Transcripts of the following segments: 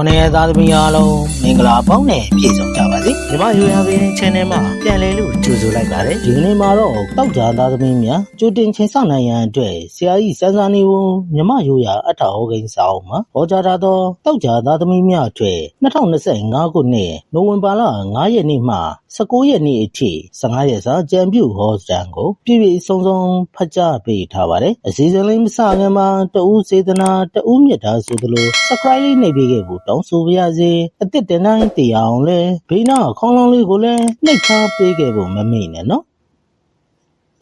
ခုနှစ်ရက်သားသမီးအားလုံးမင်္ဂလာပေါင်းနဲ့ပြည့်စုံကြပါစေ။ညီမရိုးရာပင် channel မှာပြန်လည်လို့ကြိုဆိုလိုက်ပါတယ်။ဒီကနေ့မှာတော့တောက်ကြသားသမီးများကြိုတင်ချင်းဆောင်နိုင်ရန်အတွက်ဆရာကြီးစန်းစာနေဝန်ညီမရိုးရာအထာဟောကိန်းစာအုပ်မှာဟောကြားထားသောတောက်ကြသားသမီးများအတွက်2025ခုနှစ်နိုဝင်ဘာလ9ရက်နေ့မှ19ရက်နေ့အထိ15ရက်စာကြံပြုဟောစတန်ကိုပြည့်ပြည့်စုံစုံဖတ်ကြားပေးထားပါတယ်။အစီအစဉ်လေးမစခင်မှာတဦးစေတနာတဦးမြတ်တာဆိုသလို subscribe လေးနှိပ်ပေးခဲ့ဖို့တောင်းဆိုပါရစေ။အစ်စ်တင်တိုင်းတရားအောင်လဲဘေးနာခေါင်းလောင်းလေးကိုလည်းနှိပ်ထားပေးခဲ့ဖို့မမေ့နဲ့နော်။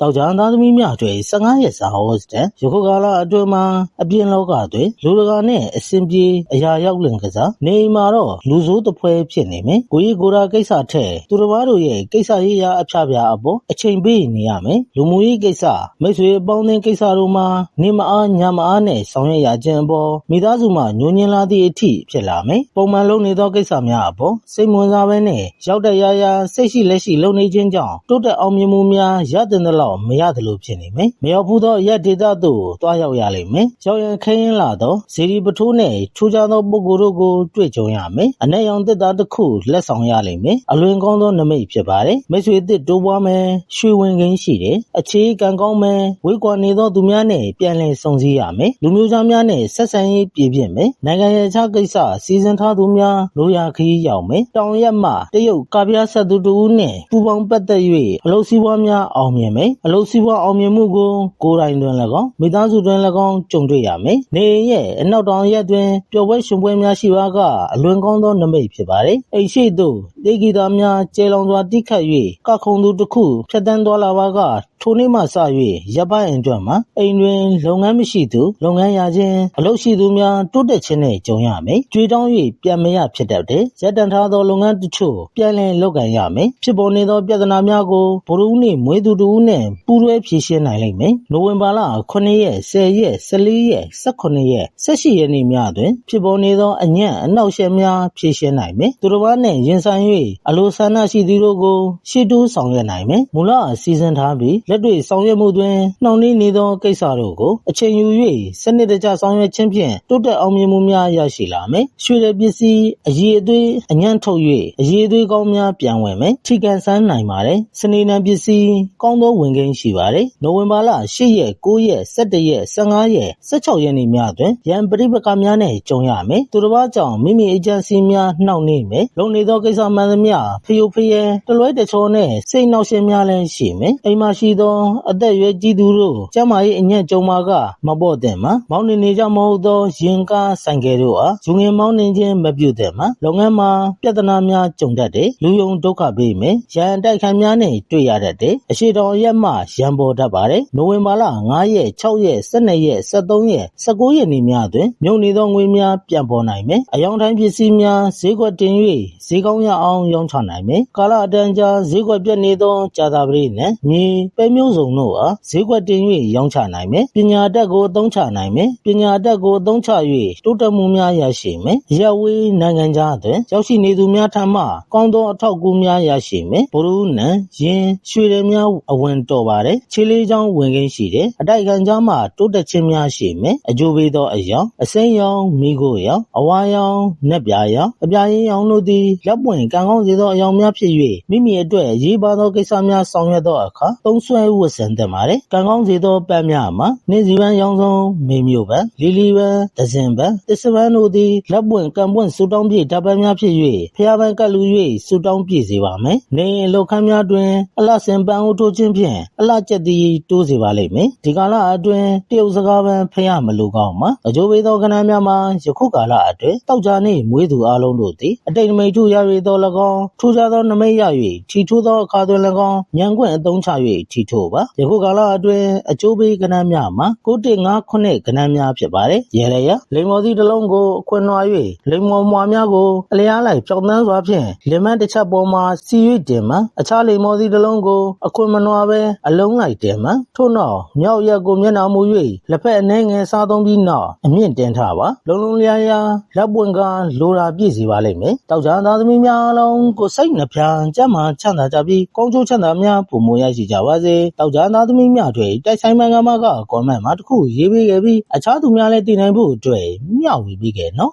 တောက်ကြသားသမီးများအတွက်15ရက်စာဟောစတန်ယခုကာလအတွင်းမှာအပြင်လောကတွင်လူတကာနဲ့အစဉ်ပြေအရာရောက်လင်ကစားနေအိမ်မှာတော့လူဆိုးတစ်ဖွဲဖြစ်နေမယ်ကိုကြီးကိုရာကိစ္စထက်သူတစ်ပါးတို့ရဲ့ကိစ္စရေးရာအဖျားပြားအပေါ်အချိန်ပေးနေရမယ်လူမှုရေးကိစ္စမိတ်ဆွေအပေါင်းအသင်းကိစ္စတို့မှာနေမအားညမအားနဲ့ဆောင်ရွက်ရခြင်းအပေါ်မိသားစုမှညှို့ညင်လာသည့်အထိဖြစ်လာမယ်ပုံမှန်လုပ်နေသောကိစ္စများအပေါ်စိတ်ဝင်စားပဲနဲ့ရောက်တဲ့ရာရာစိတ်ရှိလက်ရှိလုပ်နေခြင်းကြောင့်တိုးတက်အောင်မြင်မှုများရတဲ့လောက်မရသလိုဖြစ်နေမယ်မရောက်ဘူးသောရက်ဒေသသို့တွားရောက်ရလိမ့်မယ်ရောက်ရန်ခရင်လာသောဇီဒီပထိုးနဲ့ထူးခြားသောပုဂ္ဂိုလ်တို့ကိုတွေ့ကြုံရမယ်အ내ရောင်တစ်သားတစ်ခုလက်ဆောင်ရလိမ့်မယ်အလွင်ကောင်းသောနမိတ်ဖြစ်ပါတယ်မိတ်ဆွေအစ်တိုးပွားမယ်ရွှေဝင်ခင်းရှိတယ်အခြေကံကောင်းမယ်ဝေးကွာနေသောသူများနဲ့ပြန်လည်ဆုံစည်းရမယ်လူမျိုးသားများနဲ့ဆက်ဆံရေးပြည့်ပြည့်မယ်နိုင်ငံရဲ့အခြားကိစ္စစီစဉ်ထားသူများလိုရာခရီးရောက်မယ်တောင်ရက်မှတရုတ်ကာပြားဆက်သူတူဦးနဲ့ပူပေါင်းပတ်သက်၍အလုပ်စည်းဝါးများအောင်မြင်မယ်အလုပ်စည်းဝါးအောင်မြင်မှုကိုကိုယ်တိုင်တွင်၎င်းမိသားစုတွင်၎င်းကြုံတွေ့ရမယ်နေအိမ်ရဲ့အနောက်တောင်ရက်တွင်ပျော်ပွဲရှင်ပွဲများရှိပါကအလွန်ကောင်းသောနမိတ်ဖြစ်ပါတယ်အိမ်ရှိသို့တေဂီတာများကျဲလောင်စွာတိခတ်၍ကခုံသူတစ်ခုဖြတ်တန်းသွားလာပါက ထိုနေ့မှစ၍ရပ်ပိုင်းအတွက်မှာအိမ်တွင်လုပ်ငန်းမရှိသူလုပ်ငန်းရခြင်းအလုပ်ရှိသူများတိုးတက်ခြင်းနဲ့ကြုံရမယ်ကြွေတောင်း၍ပြန်မရဖြစ်တတ်တယ်ရပ်တန့်ထားသောလုပ်ငန်းတချို့ပြန်လည်လုပ်ကိုင်ရမယ်ဖြစ်ပေါ်နေသောပြဿနာများကိုဘရုနှင့်မွေးသူတို့နှင့်ပူးတွဲဖြေရှင်းနိုင်လိမ့်မယ်နိုဝင်ဘာလ9ရက်10ရက်14ရက်18ရက်18ရက်နေ့များတွင်ဖြစ်ပေါ်နေသောအညံ့အနောက်ရှက်များဖြေရှင်းနိုင်မယ်သူတစ်ပါးနှင့်ရင်ဆိုင်၍အလိုဆန္ဒရှိသူတို့ကိုရှေ့တိုးဆောင်ရွက်နိုင်မယ်မူလအစီအစဉ်ထားပြီးလက်တွေ့ဆောင်ရွက်မှုတွင်နှောင့်နှေးနေသောကိစ္စတို့ကိုအချိန်ယူ၍စနစ်တကျဆောင်ရွက်ခြင်းဖြင့်တိုးတက်အောင်မြင်မှုများရရှိလာမယ်ရွှေရပစ္စည်းအရေးအသွေးအညံ့ထုတ်၍အရေးအသွေးကောင်းများပြန်ဝင်မယ်ထိကန်ဆန်းနိုင်ပါတယ်စနေနံပစ္စည်းကောင်းသောဝင်ကိန်းရှိပါတယ်နိုဝင်ဘာလ10ရက်9ရက်17ရက်15ရက်16ရက်နေ့များတွင်ရန်ပရိပကများနှင့်ကြုံရမယ်သူတစ်ပါးကြောင့်မိမိအေဂျင်စီများနှောင့်နှေးမယ်လုံနေသောကိစ္စမှန်သမျှဖျို့ဖျဲတလွဲတချောနှင့်စိတ်နှောက်ယှက်များလည်းရှိမယ်အိမ်မှာရှိသောအသက်အရွယ်ကြီးသူတို့ကျန်းမာရေးအညံ့ကြုံမှာကမပေါ့တဲ့မှာမောင်းနေနေကြမဟုတ်သောရင်ကားဆိုင်ကယ်တို့အားယူငင်မောင်းနေခြင်းမပြုတဲ့မှာလုပ်ငန်းမှာပြဿနာများကြုံတတ်တယ်လူယုံဒုက္ခပေးမယ်ရန်တိုက်ခိုင်များနဲ့တွေ့ရတတ်တယ်အရှိတော်ရက်မှရန်ပေါ်တတ်ပါတယ်နိုဝင်ဘာလ9ရက်6ရက်12ရက်13ရက်19ရက်နေ့များတွင်မြုပ်နေသောငွေများပြန်ပေါ်နိုင်မယ်အယောင်တိုင်းပစ္စည်းများဈေးကွက်တင်၍ဈေးကောင်းရအောင်ရောင်းချနိုင်မယ်ကာလအတန်ကြာဈေးကွက်ပြတ်နေသောကြာသာပရိနဲ့မြေပဲမျိုးစုံတို့အားဈေးကွက်တင်၍ရောင်းချနိုင်မယ်ပညာတတ်ကိုအသုံးချနိုင်မယ်ပညာတတ်ကိုအသုံးချ၍တိုးတက်မှုများရရှိမယ်ရပ်ဝေးနိုင်ငံခြားတွင်ရောက်ရှိနေသူများထံမှကောင်းသောအထောက်အကူများရရှိမယ်ဘရုနံရင်ရွှေရည်များအဝင်တော်ပါတယ်ခြေလေးချောင်းဝင်ခင်းရှိတယ်အတိုက်ခံကြားမှတိုးတက်ခြင်းများရှိမယ်အကျိုးပေးသောအယောင်အစိမ်းရောင်မိခိုးရောင်အဝါရောင်နက်ပြာရောင်အပြာရင်းရောင်တို့သည်လက်ပွင့်ကံကောင်းစေသောအယောင်များဖြစ်၍မိမိအတွက်အရေးပါသောကိစ္စများဆောင်ရွက်သောအခါသုံးဆွဲဝတ်ဆင်သင့်ပါတယ်ကံကောင်းစေသောပန်းများမှာနှင်းစီပန်းရောင်စုံမေမျိုးပန်းလီလီပန်းဒဇင်ပန်းတစ္ဆပန်းတို့သည်လက်ပွင့်ကံပွင့်ဆူတောင်းပြည့်ဓာတ်ပန်းများဖြစ်၍ဖျားပန်းကပ်လူ၍ဆူတောင်းပြည့်စေပါမယ်နေရင်လောက်ခန်းများတွင်အလှဆင်ပန်းအိုးထိုးခြင်းဖြင့်အလှကျက်သည်တိုးစေပါလိမ့်မယ်ဒီကာလအတွင်းတရုတ်စကားပန်းဖျားမလူကောင်းမှာအကျိုးပေးသောကဏ္ဍများမှာယခုကာလအတွင်းတောက်ကြနှင့်မွေးသူအလုံးတို့သည်အတိတ်နမိတ်ထုရ၍သော၎င်းထူးခြားသောနမိတ်ရ၍ထီထိုးသောအခါတွင်၎င်းညံကွန့်အသုံးချ၍ထီထိုးပါယခုကာလအတွင်းအကျိုးပေးကဏ္ဍများမှာ9.59ကဏ္ဍများဖြစ်ပါတယ်ရဲလေရလိမ္မော်စီတစ်လုံးကိုအခွင့်နွား၍လိမ္မော်မွာများကိုအလျားလိုက်ပြောင်းတန်းစွာဖြင့်လင်မန်းတစ်ချက်ပေါ်မှာစီ၍တင်မှအခြားလိမ္မော်စီတစ်လုံးကိုအခွင့်မနွားပဲအလုံးလိုက်တင်မှထို့နောက်မြောက်ရက်ကိုမျက်နှာမူ၍လက်ဖက်အနှဲငယ်စားသုံးပြီးနောက်အမြင့်တင်ထားပါလုံလုံလျားလျားလက်ပွင့်ကလိုရာပြည့်စီပါလိမ့်မယ်တောက်ကြသားသမီးများအလုံးကိုစိတ်နှပြကြမ်းမှချမ်းသာကြပြီးကောင်းကျိုးချမ်းသာများပုံမရရှိကြပါစေတောက်ကြသားသမီးများတွေတိုက်ဆိုင်မှန်ကမှကကွန်မန့်မှာတစ်ခုရေးပေးခဲ့ပြီးအခြားသူများလည်းတည်နိုင်ဖို့အတွက်မျှဝေပေးခဲ့နော်